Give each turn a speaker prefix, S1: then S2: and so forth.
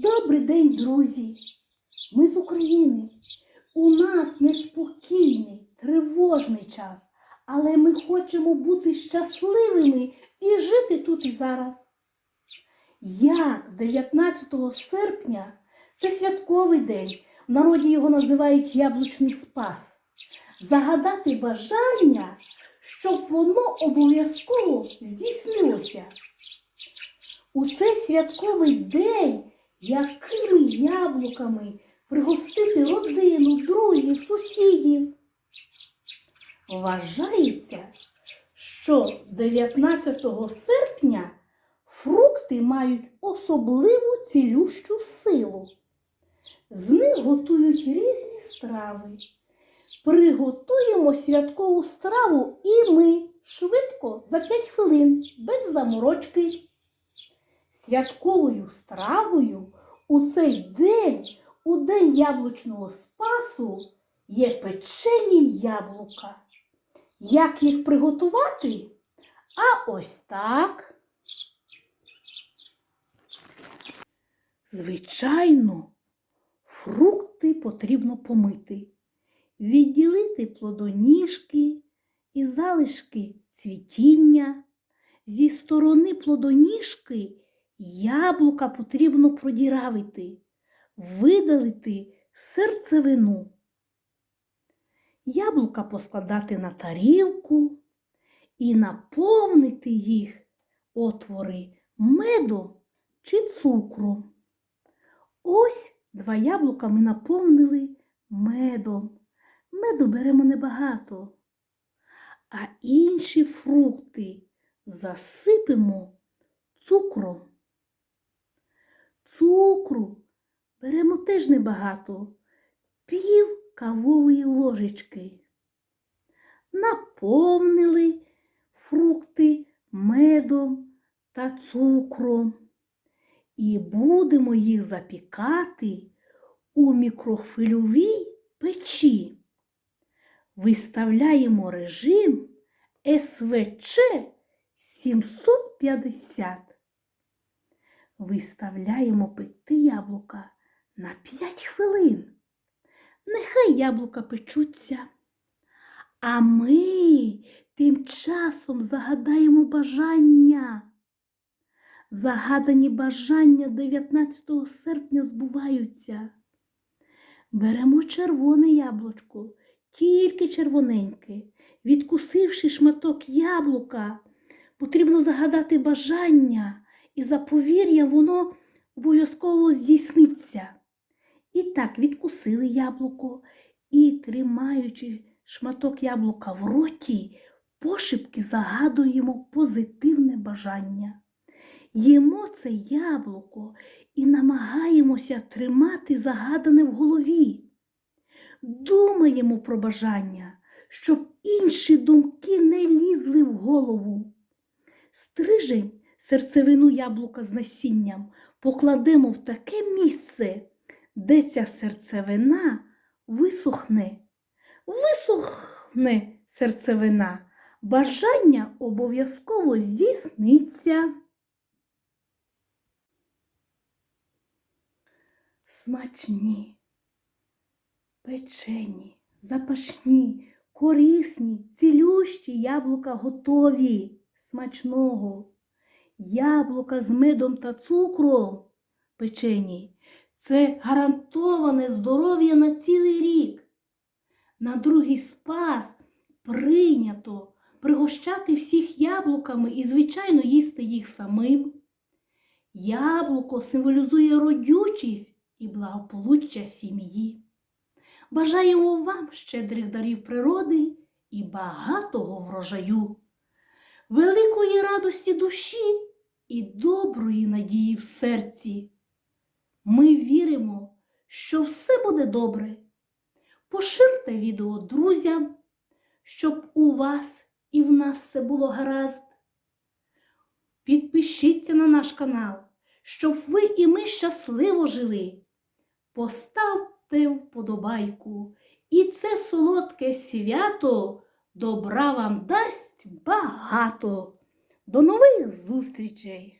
S1: Добрий день, друзі! Ми з України. У нас неспокійний, тривожний час, але ми хочемо бути щасливими і жити тут і зараз. Як 19 серпня це святковий день. В народі його називають Яблучний Спас. Загадати бажання, щоб воно обов'язково здійснилося. У цей святковий день якими яблуками пригостити родину, друзів, сусідів. Вважається, що 19 серпня фрукти мають особливу цілющу силу. З них готують різні страви. Приготуємо святкову страву і ми швидко за 5 хвилин, без заморочки. Святковою стравою у цей день, у день яблучного спасу, є печені яблука. Як їх приготувати? А ось так. Звичайно, фрукти потрібно помити, відділити плодоніжки і залишки цвітіння. Зі сторони плодоніжки яблука потрібно продіравити, видалити серцевину. Яблука поскладати на тарілку і наповнити їх отвори медом чи цукром. Ось два яблука ми наповнили медом. Меду беремо небагато, а інші фрукти засипемо цукром. Цукру беремо теж небагато, пів кавової ложечки. Наповнили фрукти медом та цукром і будемо їх запікати у мікрохвильовій печі. Виставляємо режим СВЧ 750. Виставляємо пекти яблука на 5 хвилин. Нехай яблука печуться. А ми тим часом загадаємо бажання. Загадані бажання 19 серпня збуваються. Беремо червоне яблучко, тільки червоненьке. Відкусивши шматок яблука, потрібно загадати бажання, і за повір'я воно обов'язково здійсниться. І так відкусили яблуко і, тримаючи шматок яблука в роті, пошепки загадуємо позитивне бажання. Їмо це яблуко і намагаємося тримати загадане в голові. Думаємо про бажання, щоб інші думки не лізли в голову. Стрижень серцевину яблука з насінням покладемо в таке місце, де ця серцевина висохне. Висохне серцевина, бажання обов'язково здійсниться. Смачні, печені, запашні, корисні, цілющі яблука готові, смачного. Яблука з медом та цукром печені. Це гарантоване здоров'я на цілий рік. На другий спас прийнято пригощати всіх яблуками і, звичайно, їсти їх самим. Яблуко символізує родючість і благополуччя сім'ї. Бажаємо вам щедрих дарів природи і багатого врожаю, великої радості і доброї надії в серці. Ми віримо, що все буде добре. Поширте відео друзям, щоб у вас і в нас все було гаразд. Підпишіться на наш канал, щоб ви і ми щасливо жили. Поставте вподобайку, і це солодке свято добра вам дасть багато. До нових зустрічей!